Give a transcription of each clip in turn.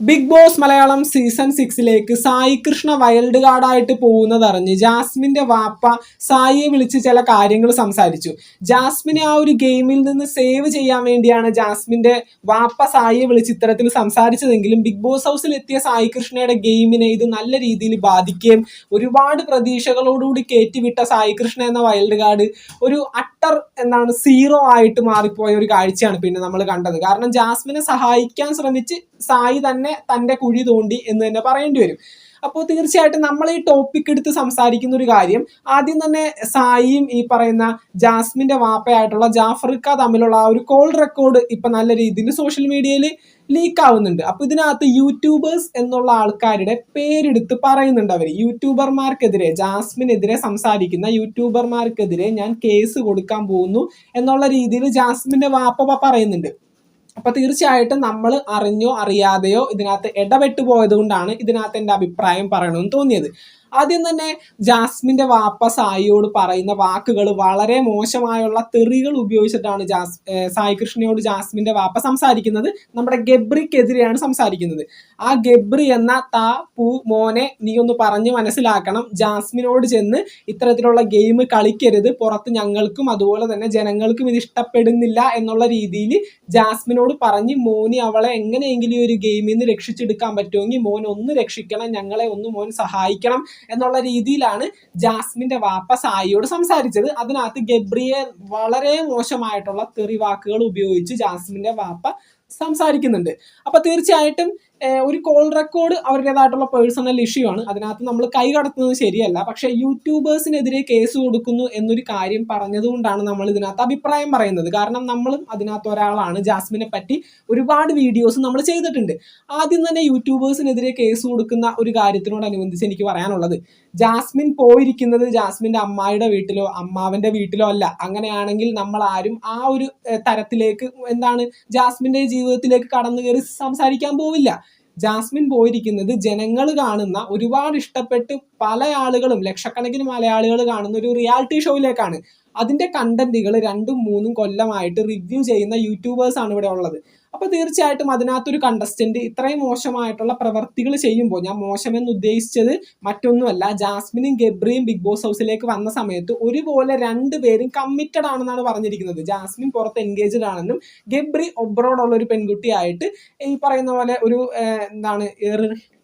Big boss Malayalam season സിക്സിലേക്ക് Sai Krishna wild കാർഡായിട്ട് പോകുന്നതറിഞ്ഞ് ജാസ്മിന്റെ വാപ്പ സായിയെ വിളിച്ച് ചില കാര്യങ്ങൾ സംസാരിച്ചു. ജാസ്മിനെ ആ ഒരു ഗെയിമിൽ നിന്ന് സേവ് ചെയ്യാൻ വേണ്ടിയാണ് ജാസ്മിന്റെ വാപ്പ സായിയെ വിളിച്ച് ഇത്തരത്തിൽ സംസാരിച്ചതെങ്കിലും ബിഗ് ബോസ് ഹൗസിൽ എത്തിയ സായി കൃഷ്ണയുടെ ഗെയിമിനെ ഇത് നല്ല രീതിയിൽ ബാധിക്കുകയും ഒരുപാട് പ്രതീക്ഷകളോടുകൂടി കയറ്റിവിട്ട സായി കൃഷ്ണ എന്ന വൈൽഡ് കാർഡ് ഒരു അട്ടർ എന്താണ് സീറോ ആയിട്ട് മാറിപ്പോയ ഒരു കാഴ്ചയാണ് പിന്നെ നമ്മൾ കണ്ടത്. കാരണം ജാസ്മിനെ സഹായിക്കാൻ ശ്രമിച്ച് സായി തന്നെ തന്റെ കുഴി തോണ്ടി എന്ന് തന്നെ പറയേണ്ടി വരും. അപ്പോൾ തീർച്ചയായിട്ടും നമ്മൾ ഈ ടോപ്പിക് എടുത്ത് സംസാരിക്കുന്ന ഒരു കാര്യം ആദ്യം തന്നെ സായിയും ഈ പറയുന്ന ജാസ്മിന്റെ വാപ്പയായിട്ടുള്ള ജാഫർക്ക തമ്മിലുള്ള ആ ഒരു കോൾ റെക്കോർഡ് ഇപ്പം നല്ല രീതിയിൽ സോഷ്യൽ മീഡിയയിൽ ലീക്ക് ആവുന്നുണ്ട്. അപ്പോൾ ഇതിനകത്ത് യൂട്യൂബേഴ്സ് എന്നുള്ള ആൾക്കാരുടെ പേരെടുത്ത് പറയുന്നുണ്ട് അവർ. യൂട്യൂബർമാർക്കെതിരെ ജാസ്മിനെതിരെ സംസാരിക്കുന്ന യൂട്യൂബർമാർക്കെതിരെ ഞാൻ കേസ് കൊടുക്കാൻ പോകുന്നു എന്നുള്ള രീതിയിൽ ജാസ്മിന്റെ വാപ്പ പറയുന്നുണ്ട്. അപ്പൊ തീർച്ചയായിട്ടും നമ്മൾ അറിഞ്ഞോ അറിയാതെയോ ഇതിനകത്ത് ഇടപെട്ടു പോയത് കൊണ്ടാണ് ഇതിനകത്ത് എന്റെ അഭിപ്രായം പറയണമെന്ന് തോന്നിയത്. ആദ്യം തന്നെ ജാസ്മിന്റെ വാപ്പ സായിയോട് പറയുന്ന വാക്കുകൾ വളരെ മോശമായുള്ള തെറികൾ ഉപയോഗിച്ചിട്ടാണ് ജാസ് സായി കൃഷ്ണയോട് ജാസ്മിന്റെ വാപ്പ സംസാരിക്കുന്നത്. നമ്മുടെ ഗബ്രിക്കെതിരെയാണ് സംസാരിക്കുന്നത്. ആ ഗബ്രി എന്ന താ പൂ മോനെ നീ ഒന്ന് പറഞ്ഞ് മനസ്സിലാക്കണം. ജാസ്മിനോട് ചെന്ന് ഇത്തരത്തിലുള്ള ഗെയിം കളിക്കരുത്. പുറത്ത് ഞങ്ങൾക്കും അതുപോലെ തന്നെ ജനങ്ങൾക്കും ഇത് ഇഷ്ടപ്പെടുന്നില്ല എന്നുള്ള രീതിയിൽ ജാസ്മിനോട് പറഞ്ഞ് മോനി അവളെ എങ്ങനെയെങ്കിലും ഒരു ഗെയിമിൽ നിന്ന് രക്ഷിച്ചെടുക്കാൻ പറ്റുമെങ്കിൽ മോൻ ഒന്ന് രക്ഷിക്കണം. ഞങ്ങളെ ഒന്ന് മോൻ സഹായിക്കണം. എന്നുള്ള രീതിയിലാണ് ജാസ്മിന്റെ വാപ്പ സായിയോട് സംസാരിച്ചത്. അതിനകത്ത് ഗബ്രിയെ വളരെ മോശമായിട്ടുള്ള തെറിവാക്കുകൾ ഉപയോഗിച്ച് ജാസ്മിന്റെ വാപ്പ സംസാരിക്കുന്നുണ്ട്. അപ്പൊ തീർച്ചയായിട്ടും ഒരു കോൾ റെക്കോർഡ് അവരുടേതായിട്ടുള്ള പേഴ്സണൽ ഇഷ്യൂ ആണ്. അതിനകത്ത് നമ്മൾ കൈ കടത്തുന്നത് ശരിയല്ല. പക്ഷേ യൂട്യൂബേഴ്സിനെതിരെ കേസ് കൊടുക്കുന്നു എന്നൊരു കാര്യം പറഞ്ഞതുകൊണ്ടാണ് നമ്മൾ ഇതിനകത്ത് അഭിപ്രായം പറയുന്നത്. കാരണം നമ്മളും അതിനകത്ത് ഒരാളാണ്. ജാസ്മിനെ പറ്റി ഒരുപാട് വീഡിയോസ് നമ്മൾ ചെയ്തിട്ടുണ്ട്. ആദ്യം തന്നെ യൂട്യൂബേഴ്സിനെതിരെ കേസ് കൊടുക്കുന്ന ഒരു കാര്യത്തിനോടനുബന്ധിച്ച് എനിക്ക് പറയാനുള്ളത്. ജാസ്മിൻ പോയിരിക്കുന്നത് ജാസ്മിന്റെ അമ്മായിയുടെ വീട്ടിലോ അമ്മാവന്റെ വീട്ടിലോ അല്ല. അങ്ങനെയാണെങ്കിൽ നമ്മൾ ആരും ആ ഒരു തരത്തിലേക്ക് എന്താണ് ജാസ്മിന്റെ ജീവിതത്തിലേക്ക് കടന്നു കയറി സംസാരിക്കാൻ പോവില്ല. ജാസ്മിൻ പോയിരിക്കുന്നത് ജനങ്ങൾ കാണുന്ന ഒരുപാട് ഇഷ്ടപ്പെട്ട് പല ആളുകളും ലക്ഷക്കണക്കിന് മലയാളികൾ കാണുന്ന ഒരു റിയാലിറ്റി ഷോയിലേക്കാണ് അതിന്റെ കണ്ടന്റുകൾ രണ്ടും മൂന്നും കൊല്ലമായിട്ട് റിവ്യൂ ചെയ്യുന്ന യൂട്യൂബേഴ്സ് ആണ് ഇവിടെ ഉള്ളത്. അപ്പൊ തീർച്ചയായിട്ടും അതിനകത്തൊരു കണ്ടസ്റ്റന്റ് ഇത്രയും മോശമായിട്ടുള്ള പ്രവർത്തികൾ ചെയ്യുമ്പോൾ ഞാൻ മോശമെന്ന് ഉദ്ദേശിച്ചത് മറ്റൊന്നുമല്ല. ജാസ്മിനും ഗബ്രിയും ബിഗ് ബോസ് ഹൗസിലേക്ക് വന്ന സമയത്ത് ഒരുപോലെ രണ്ടുപേരും കമ്മിറ്റഡ് ആണെന്നാണ് പറഞ്ഞിരിക്കുന്നത്. ജാസ്മിൻ പുറത്ത് എൻഗേജ്ഡ് ആണെന്നും ഗബ്രി ഒബ്രോഡുള്ള ഒരു പെൺകുട്ടിയായിട്ട് ഈ പറയുന്ന പോലെ ഒരു എന്താണ്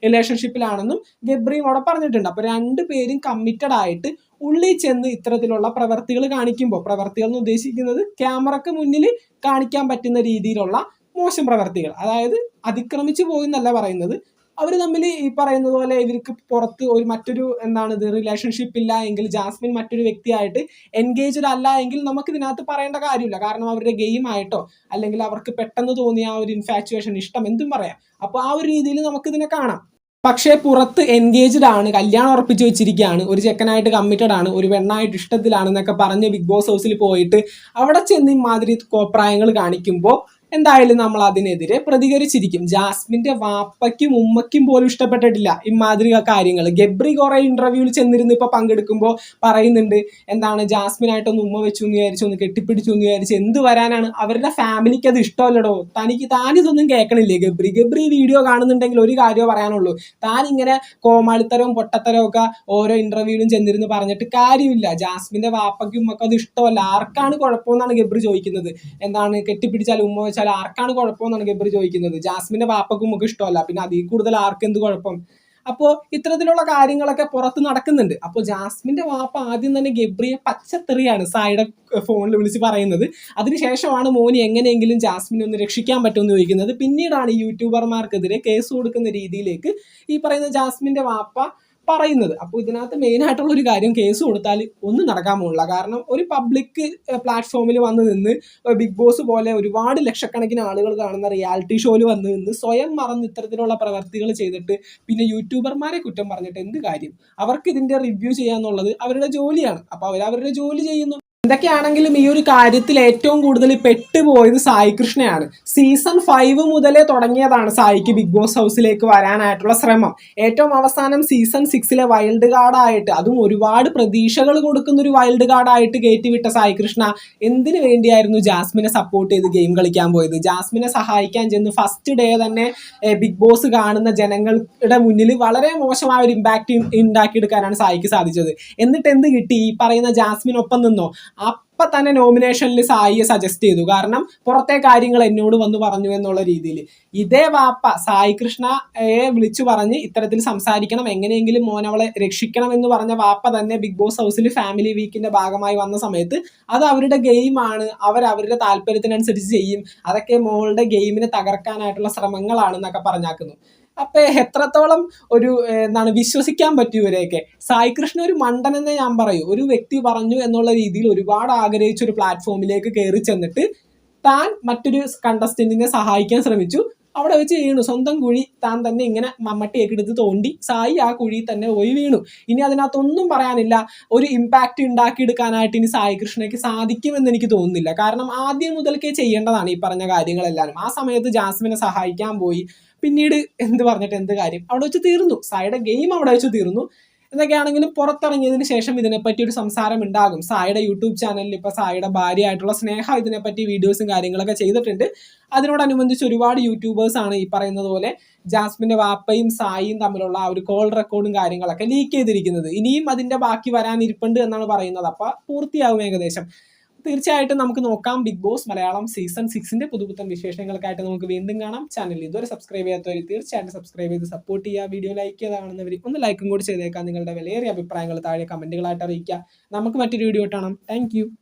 റിലേഷൻഷിപ്പിലാണെന്നും ഗബ്രിയും അവിടെ പറഞ്ഞിട്ടുണ്ട്. അപ്പൊ രണ്ടുപേരും കമ്മിറ്റഡ് ആയിട്ട് ഉള്ളിൽ ചെന്ന് ഇത്തരത്തിലുള്ള പ്രവർത്തികൾ കാണിക്കുമ്പോൾ പ്രവർത്തികൾ എന്ന് ഉദ്ദേശിക്കുന്നത് ക്യാമറക്ക് മുന്നിൽ കാണിക്കാൻ പറ്റുന്ന രീതിയിലുള്ള മോശം പ്രവർത്തികൾ. അതായത് അതിക്രമിച്ചു പോയി എന്നല്ല പറയുന്നത്. അവർ തമ്മിൽ ഈ പറയുന്നത് പോലെ ഇവർക്ക് പുറത്ത് ഒരു മറ്റൊരു എന്താണ് ഇത് റിലേഷൻഷിപ്പ് ഇല്ല എങ്കിൽ ജാസ്മിൻ മറ്റൊരു വ്യക്തിയായിട്ട് എൻഗേജ്ഡ് അല്ല എങ്കിൽ നമുക്ക് ഇതിനകത്ത് പറയേണ്ട കാര്യമില്ല. കാരണം അവരുടെ ഗെയിം ആയിട്ടോ അല്ലെങ്കിൽ അവർക്ക് പെട്ടെന്ന് തോന്നിയ ആ ഒരു ഇൻഫാക്ച്വേഷൻ ഇഷ്ടം എന്തും പറയാം. അപ്പോൾ ആ ഒരു രീതിയിൽ നമുക്കിതിനെ കാണാം. പക്ഷേ പുറത്ത് എൻഗേജ്ഡ് ആണ് കല്യാണം ഉറപ്പിച്ച് വെച്ചിരിക്കുകയാണ് ഒരു ചെക്കനായിട്ട് കമ്മിറ്റഡ് ആണ് ഒരു പെണ്ണായിട്ട് ഇഷ്ടത്തിലാണെന്നൊക്കെ പറഞ്ഞ് ബിഗ് ബോസ് ഹൗസിൽ പോയിട്ട് അവിടെ ചെന്ന് ഇമാതിരി കോപ്രായങ്ങൾ കാണിക്കുമ്പോൾ എന്തായാലും നമ്മൾ അതിനെതിരെ പ്രതികരിച്ചിരിക്കും. ജാസ്മിന്റെ വാപ്പയ്ക്കും ഉമ്മയ്ക്കും പോലും ഇഷ്ടപ്പെട്ടിട്ടില്ല ഇമാതിരി കാര്യങ്ങൾ. ഗബ്രി കുറെ ഇന്റർവ്യൂവിൽ ചെന്നിരുന്ന് ഇപ്പൊ പങ്കെടുക്കുമ്പോൾ പറയുന്നുണ്ട് എന്താണ് ജാസ്മിനായിട്ടൊന്ന് ഉമ്മ വെച്ചു എന്ന് വിചാരിച്ചു ഒന്ന് കെട്ടിപ്പിടിച്ചു എന്ന് വിചാരിച്ചു എന്ത് വരാനാണ്? അവരുടെ ഫാമിലിക്ക് അത് ഇഷ്ടമല്ലടോ. തനിക്ക് താനിതൊന്നും കേൾക്കണില്ലേ ഗബ്രി? ഗബ്രി വീഡിയോ കാണുന്നുണ്ടെങ്കിൽ ഒരു കാര്യമോ പറയാനുള്ളൂ. താൻ ഇങ്ങനെ കോമാളിത്തരവും പൊട്ടത്തരവും ഒക്കെ ഓരോ ഇന്റർവ്യൂവിലും ചെന്നിരുന്ന് പറഞ്ഞിട്ട് കാര്യമില്ല. ജാസ്മിന്റെ വാപ്പയ്ക്കും ഉമ്മക്കും അത് ഇഷ്ടമല്ല. ആർക്കാണ് കുഴപ്പമെന്നാണ് ഗബ്രി ചോദിക്കുന്നത്. എന്താണ് കെട്ടിപ്പിടിച്ചാൽ ഉമ്മ വെച്ചാൽ ചോദിച്ചാൽ ആർക്കാണ് കുഴപ്പമെന്നാണ് ഗബ്രി ചോദിക്കുന്നത്? ജാസ്മിന്റെ വാപ്പക്കും നമുക്ക് ഇഷ്ടമല്ല. പിന്നെ അതിൽ കൂടുതൽ ആർക്ക് എന്ത് കുഴപ്പം? അപ്പോൾ ഇത്തരത്തിലുള്ള കാര്യങ്ങളൊക്കെ പുറത്ത് നടക്കുന്നുണ്ട്. അപ്പോൾ ജാസ്മിന്റെ വാപ്പ ആദ്യം തന്നെ ഗബ്രിയെ പച്ചത്തെറിയാണ് സായിയുടെ ഫോണിൽ വിളിച്ച് പറയുന്നത്. അതിനുശേഷമാണ് മോനി എങ്ങനെയെങ്കിലും ജാസ്മിനെ ഒന്ന് രക്ഷിക്കാൻ പറ്റുമെന്ന് ചോദിക്കുന്നത്. പിന്നീടാണ് യൂട്യൂബർമാർക്കെതിരെ കേസ് കൊടുക്കുന്ന രീതിയിലേക്ക് ഈ പറയുന്ന ജാസ്മിന്റെ വാപ്പ പറയുന്നത്. അപ്പോൾ ഇതിനകത്ത് മെയിൻ ആയിട്ടുള്ള ഒരു കാര്യം കേസ് കൊടുത്താൽ ഒന്നും നടക്കാൻ പോകുന്നില്ല കാരണം ഒരു പബ്ലിക് പ്ലാറ്റ്ഫോമിൽ വന്ന് നിന്ന് ബിഗ് ബോസ് പോലെ ഒരുപാട് ലക്ഷക്കണക്കിന് ആളുകൾ കാണുന്ന റിയാലിറ്റി ഷോയിൽ വന്ന് നിന്ന് സ്വയം മറന്ന് ഇത്തരത്തിലുള്ള പ്രവർത്തികൾ ചെയ്തിട്ട് പിന്നെ യൂട്യൂബർമാരെ കുറ്റം പറഞ്ഞിട്ട് എന്ത് കാര്യം? അവർക്ക് ഇതിന്റെ റിവ്യൂ ചെയ്യാന്നുള്ളത് അവരുടെ ജോലിയാണ്. അപ്പോൾ അവർ അവരുടെ ജോലി ചെയ്യുന്നു. എന്തൊക്കെയാണെങ്കിലും ഈ ഒരു കാര്യത്തിൽ ഏറ്റവും കൂടുതൽ പെട്ടുപോയത് സായി കൃഷ്ണയാണ്. സീസൺ ഫൈവ് മുതലേ തുടങ്ങിയതാണ് സായിക്ക് ബിഗ് ബോസ് ഹൗസിലേക്ക് വരാനായിട്ടുള്ള ശ്രമം. ഏറ്റവും അവസാനം സീസൺ സിക്സിലെ വൈൽഡ് കാർഡായിട്ട് അതും ഒരുപാട് പ്രതീക്ഷകൾ കൊടുക്കുന്ന ഒരു വൈൽഡ് കാർഡായിട്ട് കയറ്റിവിട്ട സായി കൃഷ്ണ എന്തിനു വേണ്ടിയായിരുന്നു ജാസ്മിനെ സപ്പോർട്ട് ചെയ്ത് ഗെയിം കളിക്കാൻ പോയത്? ജാസ്മിനെ സഹായിക്കാൻ ചെന്ന് ഫസ്റ്റ് ഡേ തന്നെ ബിഗ് ബോസ് കാണുന്ന ജനങ്ങളുടെ മുന്നിൽ വളരെ മോശമായ ഒരു ഇമ്പാക്റ്റ് ഉണ്ടാക്കിയെടുക്കാനാണ് സായിക്ക് സാധിച്ചത്. എന്നിട്ട് എന്ത് കിട്ടി? ഈ പറയുന്ന ജാസ്മിനൊപ്പം നിന്നോ? അപ്പൊ തന്നെ നോമിനേഷനിൽ സായിയെ സജസ്റ്റ് ചെയ്തു. കാരണം പുറത്തെ കാര്യങ്ങൾ എന്നോട് വന്ന് പറഞ്ഞു എന്നുള്ള രീതിയിൽ ഇതേ വാപ്പ സായി കൃഷ്ണയെ വിളിച്ചു പറഞ്ഞ് ഇത്തരത്തിൽ സംസാരിക്കണം. എങ്ങനെയെങ്കിലും മോനവളെ രക്ഷിക്കണം എന്ന് പറഞ്ഞ വാപ്പ തന്നെ ബിഗ് ബോസ് ഹൗസിൽ ഫാമിലി വീക്കിന്റെ ഭാഗമായി വന്ന സമയത്ത് അത് അവരുടെ ഗെയിമാണ് അവർ അവരുടെ താല്പര്യത്തിനനുസരിച്ച് ചെയ്യും. അതൊക്കെ മോളുടെ ഗെയിമിനെ തകർക്കാനായിട്ടുള്ള ശ്രമങ്ങളാണെന്നൊക്കെ പറഞ്ഞാക്കുന്നു. അപ്പൊ എത്രത്തോളം ഒരു എന്താണ് വിശ്വസിക്കാൻ പറ്റും ഇവരെയൊക്കെ? സായി കൃഷ്ണ ഒരു മണ്ടൻ എന്ന് ഞാൻ പറയൂ. ഒരു വ്യക്തി പറഞ്ഞു എന്നുള്ള രീതിയിൽ ഒരുപാട് ആഗ്രഹിച്ച ഒരു പ്ലാറ്റ്ഫോമിലേക്ക് കയറി ചെന്നിട്ട് താൻ മറ്റൊരു കണ്ടസ്റ്റന്റിനെ സഹായിക്കാൻ ശ്രമിച്ചു. അവിടെ വെച്ച് വീണു. സ്വന്തം കുഴി താൻ തന്നെ ഇങ്ങനെ മമ്മട്ടിയൊക്കെ എടുത്ത് തോണ്ടി സായി ആ കുഴി തന്നെ പോയി വീണു. ഇനി അതിനകത്തൊന്നും പറയാനില്ല. ഒരു ഇമ്പാക്റ്റ് ഉണ്ടാക്കിയെടുക്കാനായിട്ട് ഇനി സായി കൃഷ്ണയ്ക്ക് സാധിക്കുമെന്ന് എനിക്ക് തോന്നുന്നില്ല. കാരണം ആദ്യം മുതൽക്കേ ചെയ്യേണ്ടതാണ് ഈ പറഞ്ഞ കാര്യങ്ങളെല്ലാവരും ആ സമയത്ത് ജാസ്മിനെ സഹായിക്കാൻ പോയി. പിന്നീട് എന്ത് പറഞ്ഞിട്ട് എന്ത് കാര്യം? അവിടെ വെച്ച് തീർന്നു. സായുടെ ഗെയിം അവിടെ വെച്ച് തീർന്നു. എന്നൊക്കെയാണെങ്കിലും പുറത്തിറങ്ങിയതിന് ശേഷം ഇതിനെപ്പറ്റി ഒരു സംസാരം ഉണ്ടാകും. സായുടെ യൂട്യൂബ് ചാനലിൽ ഇപ്പോൾ സായുടെ ഭാര്യയായിട്ടുള്ള സ്നേഹ ഇതിനെപ്പറ്റി വീഡിയോസും കാര്യങ്ങളൊക്കെ ചെയ്തിട്ടുണ്ട്. അതിനോടനുബന്ധിച്ച് ഒരുപാട് യൂട്യൂബേഴ്സ് ആണ് ഈ പറയുന്നത് പോലെ ജാസ്മിന്റെ വാപ്പയും സായിയും തമ്മിലുള്ള ആ ഒരു കോൾ റെക്കോർഡും കാര്യങ്ങളൊക്കെ ലീക്ക് ചെയ്തിരിക്കുന്നത്. ഇനിയും അതിന്റെ ബാക്കി വരാനിരിപ്പുണ്ട് എന്നാണ് പറയുന്നത്. അപ്പോൾ പൂർത്തിയാകും ഏകദേശം. തീർച്ചയായിട്ടും നമുക്ക് നോക്കാം ബിഗ് ബോസ് മലയാളം സീസൺ സിക്സിന്റെ പുതുപുത്തൻ വിശേഷങ്ങൾക്കായിട്ട് നമുക്ക് വീണ്ടും കാണാം. ചാനൽ ഇതുവരെ സബ്സ്ക്രൈബ് ചെയ്യാത്തവർ തീർച്ചയായിട്ടും സബ്സ്ക്രൈബ് ചെയ്ത് സപ്പോർട്ട് ചെയ്യുക. വീഡിയോ ലൈക്ക് ചെയ്താണെന്നവർ ഒന്ന് ലൈക്കും കൂടി ചെയ്തേക്കാം. നിങ്ങളുടെ വിലയേറിയ അഭിപ്രായങ്ങൾ താഴെ കമന്റുകളായിട്ട് അറിയിക്കുക. നമുക്ക് മറ്റൊരു വീഡിയോ കാണാം. താങ്ക്